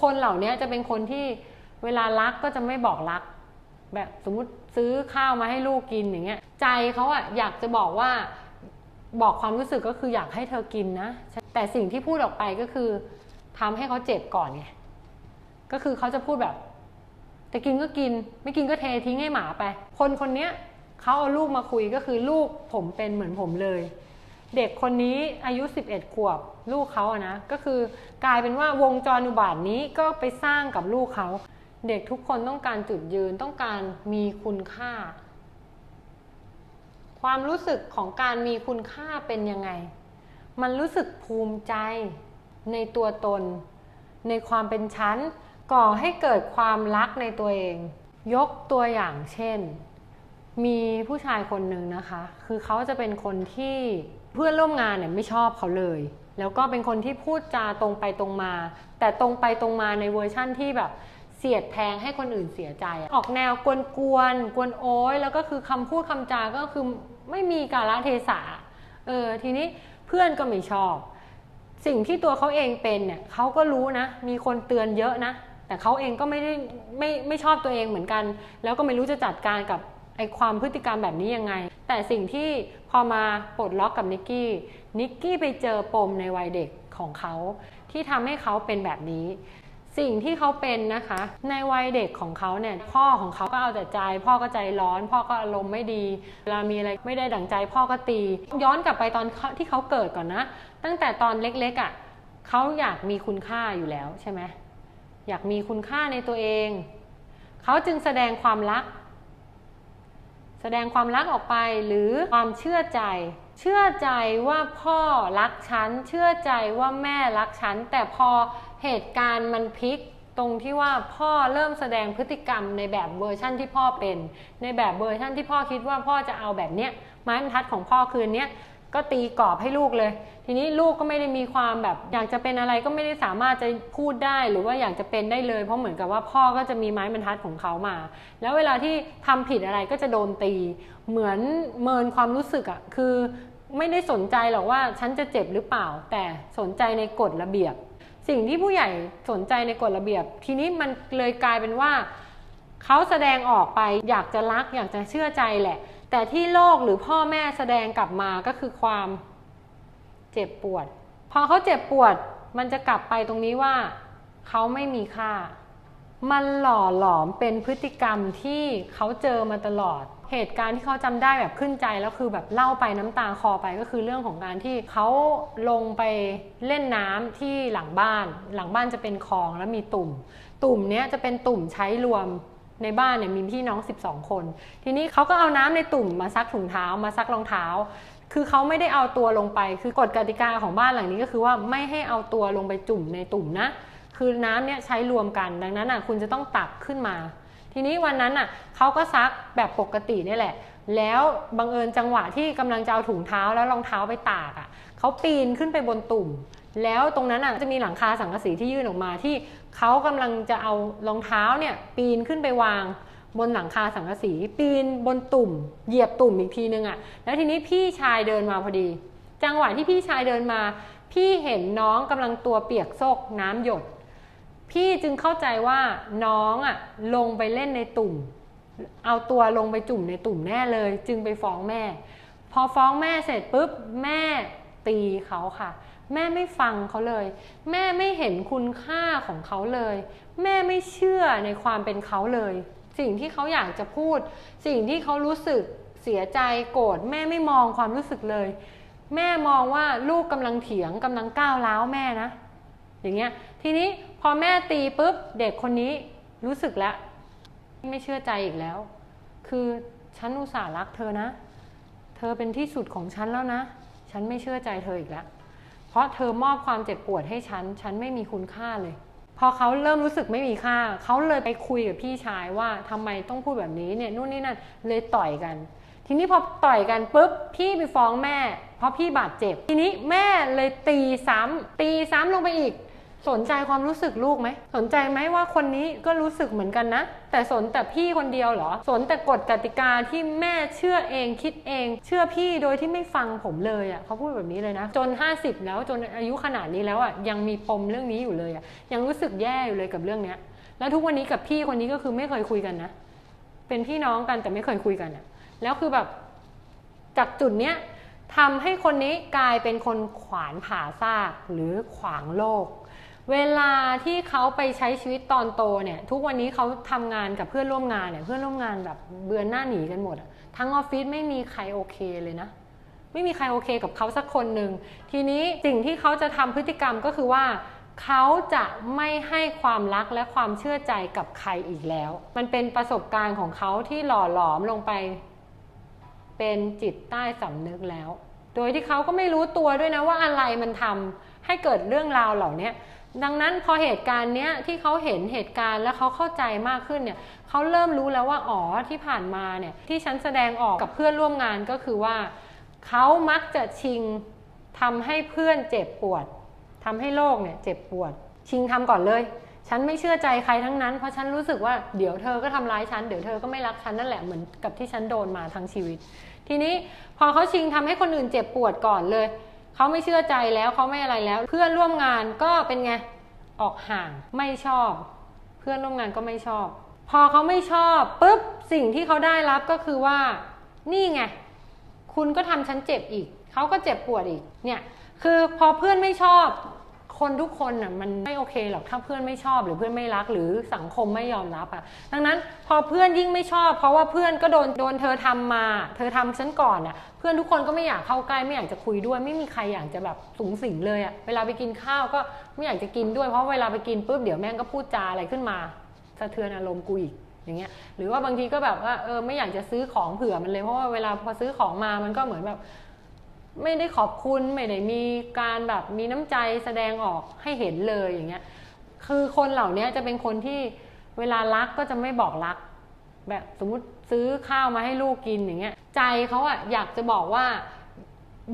คนเหล่านี้จะเป็นคนที่เวลารักก็จะไม่บอกรัก แบบสมมติซื้อข้าวมาให้ลูกกินอย่างเงี้ย ใจเขาอะอยากจะบอกว่าบอกความรู้สึกก็คืออยากให้เธอกินนะ แต่สิ่งที่พูดออกไปก็คือทำให้เขาเจ็บก่อนไงก็คือเขาจะพูดแบบจะกินก็กิน ไม่กินก็เททิ้งให้หมาไป คนคนนี้เขาเอาลูกมาคุยก็คือลูกผมเป็นเหมือนผมเลย เด็กคนนี้อายุ 11 ขวบลูกเขาอะนะ ก็คือกลายเป็นว่าวงจรอุบาทนี้ก็ไปสร้างกับลูกเขา เด็กทุกคนต้องการจุดยืนต้องการมีคุณค่า ความรู้สึกของการมีคุณค่าเป็นยังไง มันรู้สึกภูมิใจในตัวตน ในความเป็นชั้น ก่อให้เกิดความรักในตัวเอง ยกตัวอย่างเช่นมีผู้ชายคนหนึ่งนะคะ คือเขาจะเป็นคนที่ พื่อนร่วมงานเนี่ยไม่ชอบเขาเลย แล้วก็เป็นคนที่พูดจาตรงไปตรงมา แต่ตรงไปตรงมาในเวอร์ชั่นที่แบบเสียดแทงให้คนอื่นเสียใจ ออกแนวกวนกวนกวนโอ้ยแล้วก็คือคำพูดคำจาก็คือไม่มีกาลเทศะเออทีนี้เพื่อนก็ไม่ชอบ สิ่งที่ตัวเขาเองเป็นเนี่ยเขาก็รู้นะ มีคนเตือนเยอะนะ แต่เขาเองก็ไม่ได้ไม่ไม่ชอบตัวเองเหมือนกัน แล้วก็ไม่รู้จะจัดการกับไอความพฤติกรรมแบบนี้ยังไง แต่สิ่งที่ พอมาปลดล็อกกับนิกกี้นิกกี้ไปเจอปมในวัยเด็กของเขา ที่ทำให้เขาเป็นแบบนี้ สิ่งที่เขาเป็นนะคะ ในวัยเด็กของเขาเนี่ยพ่อของเขาก็เอาแต่ใจ พ่อก็ใจร้อน พ่อก็อารมณ์ไม่ดีเวลามีอะไรไม่ได้ดั่งใจ พ่อก็ตี ย้อนกลับไปตอนที่เขาเกิดก่อนนะ ตั้งแต่ตอนเล็กๆอะ่ะเขาอยากมีคุณค่าอยู่แล้วใช่ไหมอยากมีคุณค่าในตัวเอง เขาจึงแสดงความรัก แสดงความรักออกไปหรือความเชื่อใจ เชื่อใจว่าพ่อรักฉัน เชื่อใจว่าแม่รักฉัน แต่พอเหตุการณ์มันพลิกตรงที่ว่าพ่อเริ่มแสดงพฤติกรรมในแบบเวอร์ชั่นที่พ่อเป็น ในแบบเวอร์ชั่นที่พ่อคิดว่าพ่อจะเอาแบบเนี้ยไม้บรรทัดของพ่อคืนเนี้ยก็ตีกรอบให้ลูกเลย ทีนี้ลูกก็ไม่ได้มีความแบบ อยากจะเป็นอะไรก็ไม่ได้สามารถจะพูดได้หรือว่าอยากจะเป็นได้เลย เพราะเหมือนกับว่าพ่อก็จะมีไม้บรรทัดของเขามา แล้วเวลาที่ทำผิดอะไรก็จะโดนตี เหมือนเมินความรู้สึกอะ่ะคือไม่ได้สนใจหรอกว่าฉันจะเจ็บหรือเปล่า แต่สนใจในกฎระเบียบ สิ่งที่ผู้ใหญ่สนใจในกฎระเบียบ ทีนี้มันเลยกลายเป็นว่าเขาแสดงออกไปอยากจะรักอยากจะเชื่อใจแหละ แต่ที่โลกหรือพ่อแม่แสดงกลับมาก็คือความ เจ็บปวด พอเขาเจ็บปวดมันจะกลับไปตรงนี้ว่า เขาไม่มีค่า มันหล่อหลอมเป็นพฤติกรรมที่เขาเจอมาตลอด เหตุการณ์ที่เขาจำได้แบบขึ้นใจแล้วคือแบบเล่าไปน้ำตาคอไปก็คือเรื่องของการที่เขาลงไปเล่นน้ำที่หลังบ้าน หลังบ้านจะเป็นคลองแล้วมีตุ่ม ตุ่มเนี้ยจะเป็นตุ่มใช้รวมในบ้านเนี่ยมีพี่น้อง 12 คน ทีนี้เขาก็เอาน้ำในตุ่มมาซักถุงเท้ามาซักรองเท้า คือเขาไม่ได้เอาตัวลงไป คือกฎกติกาของบ้านหลังนี้ก็คือว่าไม่ให้เอาตัวลงไปจุ่มในตุ่มนะ คือน้ำเนี่ยใช้รวมกัน ดังนั้นอะคุณจะต้องตักขึ้นมา ทีนี้วันนั้นอะเขาก็ซักแบบปกตินี่แหละ แล้วบังเอิญจังหวะที่กำลังจะเอาถุงเท้าแล้วรองเท้าไปตากอะเขาปีนขึ้นไปบนตุ่ม แล้วตรงนั้นอะจะมีหลังคาสังกะสีที่ยื่นออกมาที่เขากำลังจะเอารองเท้าเนี่ยปีนขึ้นไปวาง บนหลังคาสังกะสีปีนบนตุ่ม เหยียบตุ่มอีกทีนึงอะ่ะ แล้วทีนี้พี่ชายเดินมาพอดี จังหวะที่พี่ชายเดินมา พี่เห็นน้องกำลังตัวเปียกโซกน้ำหยด พี่จึงเข้าใจว่าน้องอะ่ะลงไปเล่นในตุ่ม เอาตัวลงไปจุ่มในตุ่มแน่เลย จึงไปฟ้องแม่ พอฟ้องแม่เสร็จปุ๊บแม่ตีเขาค่ะแม่ไม่ฟังเขาเลย แม่ไม่เห็นคุณค่าของเขาเลย แม่ไม่เชื่อในความเป็นเขาเลย สิ่งที่เขาอยากจะพูด สิ่งที่เขารู้สึกเสียใจโกรธแม่ไม่มองความรู้สึกเลย แม่มองว่าลูกกำลังเถียงกำลังก้าวร้าวแม่นะ อย่างเงี้ยทีนี้พอแม่ตีปุ๊บเด็กคนนี้รู้สึกแล้ว ไม่เชื่อใจอีกแล้ว คือฉันอุตส่าห์รักเธอนะ เธอเป็นที่สุดของฉันแล้วนะ ฉันไม่เชื่อใจเธออีกแล้ว เพราะเธอมอบความเจ็บปวดให้ฉัน ฉันไม่มีคุณค่าเลย พอเขาเริ่มรู้สึกไม่มีค่า เขาเลยไปคุยกับพี่ชายว่าทำไมต้องพูดแบบนี้เนี่ยนู่นนี่นั่นเลยต่อยกัน ทีนี้พอต่อยกันปุ๊บพี่ไปฟ้องแม่ เพราะพี่บาดเจ็บ ทีนี้แม่เลยตีซ้ำตีซ้ำลงไปอีก สนใจความรู้สึกลูกไหม สนใจไหมว่าคนนี้ก็รู้สึกเหมือนกันนะ แต่สนแต่พี่คนเดียวเหรอ สนแต่กฎกติกาที่แม่เชื่อเองคิดเอง เชื่อพี่โดยที่ไม่ฟังผมเลยอะ่ะเขาพูดแบบนี้เลยนะ จน 50 แล้วจนอายุขนาดนี้แล้วอะ่ะยังมีปมเรื่องนี้อยู่เลยอะ่ะยังรู้สึกแย่อยู่เลยกับเรื่องเนี้ย แล้วทุกวันนี้กับพี่คนนี้ก็คือไม่เคยคุยกันนะ เป็นพี่น้องกันแต่ไม่เคยคุยกันอะ่ะ แล้วคือแบบจากจุดเนี้ยทำให้คนนี้กลายเป็นคนขวานผ่าซากหรือขวางโลก เวลาที่เขาไปใช้ชีวิตตอนโตเนี่ยทุกวันนี้เขาทำงานกับเพื่อนร่วมงานเนี่ยเพื่อนร่วมงานแบบเบือนหน้าหนีกันหมดอะทั้งออฟฟิศไม่มีใครโอเคเลยนะ ไม่มีใครโอเคกับเขาสักคนหนึ่งทีนี้สิ่งที่เขาจะทำพฤติกรรมก็คือว่าเขาจะไม่ให้ความรักและความเชื่อใจกับใครอีกแล้ว มันเป็นประสบการณ์ของเขาที่หล่อหลอมลงไป เป็นจิตใต้สำนึกแล้ว โดยที่เขาก็ไม่รู้ตัวด้วยนะว่าอะไรมันทำให้เกิดเรื่องราวเหล่านี้ ดังนั้นพอเหตุการณ์เนี้ยที่เขาเห็นเหตุการณ์แล้วเขาเข้าใจมากขึ้นเนี่ยเขาเริ่มรู้แล้วว่าอ๋อที่ผ่านมาเนี่ยที่ฉันแสดงออกกับเพื่อนร่วมงานก็คือว่าเขามักจะชิงทำให้เพื่อนเจ็บปวดทำให้โลกเนี่ยเจ็บปวด ชิงทำก่อนเลย ฉันไม่เชื่อใจใครทั้งนั้น เพราะฉันรู้สึกว่าเดี๋ยวเธอก็ทำร้ายฉันเดี๋ยวเธอก็ไม่รักฉันนั่นแหละเหมือนกับที่ฉันโดนมาทั้งชีวิต ทีนี้พอเขาชิงทำให้คนอื่นเจ็บปวดก่อนเลย เขาไม่เชื่อใจแล้วเขาไม่อะไรแล้ว เพื่อนร่วมงานก็เป็นไงออกห่างไม่ชอบ เพื่อนร่วมงานก็ไม่ชอบ พอเขาไม่ชอบปุ๊บสิ่งที่เขาได้รับก็คือว่า นี่ไง คุณก็ทำฉันเจ็บอีกเขาก็เจ็บปวดอีกเนี่ยคือพอเพื่อนไม่ชอบ คนทุกคนน่ะมันไม่โอเคหรอกถ้าเพื่อนไม่ชอบหรือเพื่อนไม่รักหรือสังคมไม่ยอมรับอะดังนั้นพอเพื่อนยิ่งไม่ชอบ เพราะว่าเพื่อนก็โดนโดนเธอทำมา เธอทำฉันก่อนอะ เพื่อนทุกคนก็ไม่อยากเข้าใกล้ไม่อยากจะคุยด้วย ไม่มีใครอยากจะแบบสูงสิงเลยอะเวลาไปกินข้าวก็ไม่อยากจะกินด้วยเพราะเวลาไปกินปุ๊บเดี๋ยวแม่งก็พูดจาอะไรขึ้นมาสะเทือนอารมณ์กูอีกอย่างเงี้ยหรือว่าบางทีก็แบบว่าเออไม่อยากจะซื้อของเผื่อมันเลยเพราะว่าเวลาพอซื้อของมามันก็เหมือนแบบ ไม่ได้ขอบคุณไม่ได้มีการแบบมีน้ำใจแสดงออกให้เห็นเลยอย่างเงี้ยคือคนเหล่านี้จะเป็นคนที่เวลารักก็จะไม่บอกรัก แบบสมมติ ซื้อข้าวมาให้ลูกกินอย่างเงี้ย ใจเขาอะอยากจะบอกว่า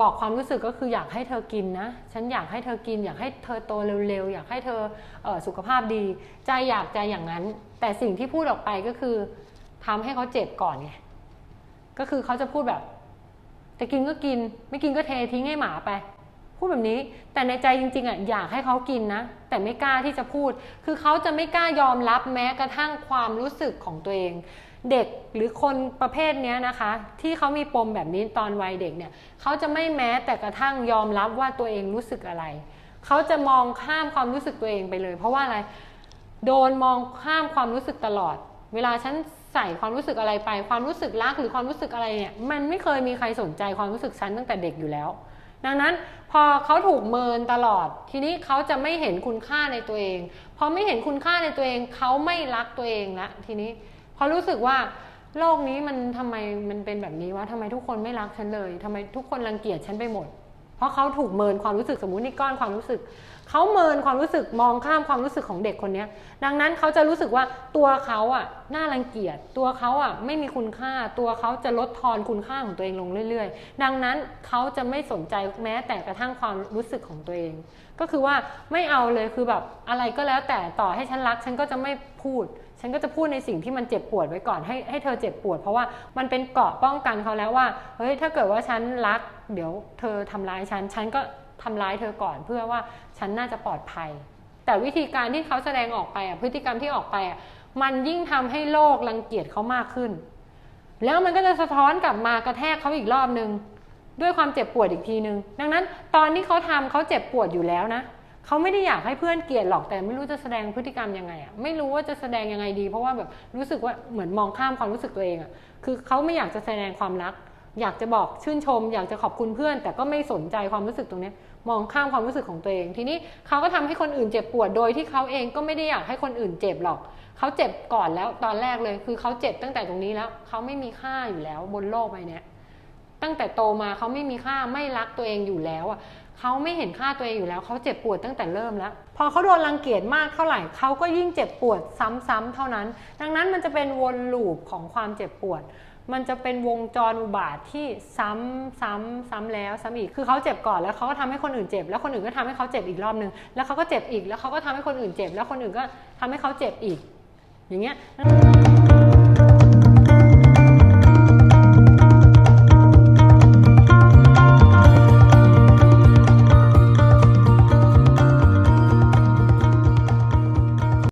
บอกความรู้สึกก็คืออยากให้เธอกินนะ ฉันอยากให้เธอกิน อยากให้เธอโตเร็วๆ อยากให้เธอเออสุขภาพดี ใจอยากจะอย่างนั้น แต่สิ่งที่พูดออกไปก็คือทำให้เขาเจ็บก่อนไง ก็คือเขาจะพูดแบบ จะกินก็กิน ไม่กินก็เททิ้งให้หมาไป พูดแบบนี้ แต่ในใจจริงๆอะอยากให้เขากินนะ แต่ไม่กล้าที่จะพูด คือเขาจะไม่กล้ายอมรับแม้กระทั่งความรู้สึกของตัวเอง เด็กหรือคนประเภทนี้นะคะ ที่เขามีปมแบบนี้ตอนวัยเด็กเนี่ยเขาจะไม่แม้แต่กระทั่งยอมรับว่าตัวเองรู้สึกอะไร เขาจะมองข้ามความรู้สึกตัวเองไปเลย เพราะว่าอะไรโดนมองข้ามความรู้สึกตลอด เวลาฉันใส่ความรู้สึกอะไรไป ความรู้สึกรักหรือความรู้สึกอะไรเนี่ยมันไม่เคยมีใครสนใจความรู้สึกฉันตั้งแต่เด็กอยู่แล้ว ดังนั้นพอเขาถูกเมินตลอด ทีนี้เขาจะไม่เห็นคุณค่าในตัวเอง พอไม่เห็นคุณค่าในตัวเอง เขาไม่รักตัวเองละทีนี้ พราะรู้สึกว่าโลกนี้มันทำไมมันเป็นแบบนี้วะทำไมทุกคนไม่รักฉันเลยทำไมทุกคนรังเกียจฉันไปหมด เพราะเขาถูกเมินความรู้สึกสมมุตินี่ก้อนความรู้สึก เขาเมินความรู้สึกมองข้ามความรู้สึกของเด็กคนนี้ดังนั้นเขาจะรู้สึกว่าตัวเขาอะน่ารังเกียจตัวเขาอะไม่มีคุณค่า ตัวเขาจะลดทอนคุณค่าของตัวเองลงเรื่อย ๆ ดังนั้นเขาจะไม่สนใจแม้แต่กระทั่งความรู้สึกของตัวเอง ก็คือว่าไม่เอาเลยคือแบบอะไรก็แล้วแต่ต่อให้ฉันรัก ฉันก็จะไม่พูด ฉันก็จะพูดในสิ่งที่มันเจ็บปวดไว้ก่อนให้ให้เธอเจ็บปวด เพราะว่ามันเป็นเกราะป้องกันเขาแล้วว่าเฮ้ยถ้าเกิดว่าฉันรัก เดี๋ยวเธอทำร้ายฉันฉันก็ ทำร้ายเธอก่อนเพื่อว่าฉันน่าจะปลอดภัย แต่วิธีการที่เขาแสดงออกไปอะพฤติกรรมที่ออกไปอะมันยิ่งทำให้โลกรังเกียจเขามากขึ้น แล้วมันก็จะสะท้อนกลับมากระแทกเขาอีกรอบนึง ด้วยความเจ็บปวดอีกทีนึง ดังนั้นตอนที่เขาทำเขาเจ็บปวดอยู่แล้วนะเขาไม่ได้อยากให้เพื่อนเกลียดหรอกแต่ไม่รู้จะแสดงพฤติกรรมยังไงอะไม่รู้ว่าจะแสดงยังไงดี เพราะว่าแบบรู้สึกว่าเหมือนมองข้ามความรู้สึกตัวเองอะคือเขาไม่อยากจะแสดงความรัก อยากจะบอกชื่นชม อยากจะขอบคุณเพื่อน แต่ก็ไม่สนใจความรู้สึกตรงนี้มองข้ามความรู้สึกของตัวเอง ทีนี้เขาก็ทำให้คนอื่นเจ็บปวดโดยที่เขาเองก็ไม่ได้อยากให้คนอื่นเจ็บหรอกเขาเจ็บก่อนแล้วตอนแรกเลย คือเขาเจ็บตั้งแต่ตรงนี้แล้วเขาไม่มีค่าอยู่แล้วบนโลกใบนี้ตั้งแต่โตมาเขาไม่มีค่าไม่รักตัวเองอยู่แล้วอะเขาไม่เห็นค่าตัวเองอยู่แล้วเขาเจ็บปวดตั้งแต่เริ่มแล้ว พอเขาโดนรังเกียจมากเท่าไหร่เขาก็ยิ่งเจ็บปวดซ้ำๆเท่านั้น ดังนั้นมันจะเป็นวนลูปของความเจ็บปวด มันจะเป็นวงจรอุบาทที่ซ้ำซ้ำซ้ำแล้วซ้ำอีก คือเขาเจ็บก่อนแล้วเขาก็ทำให้คนอื่นเจ็บ แล้วคนอื่นก็ทำให้เขาเจ็บอีกรอบนึงแล้วเขาก็เจ็บอีก แล้วเขาก็ทำให้คนอื่นเจ็บ แล้วคนอื่นก็ทำให้เขาเจ็บอีก อย่างเงี้ย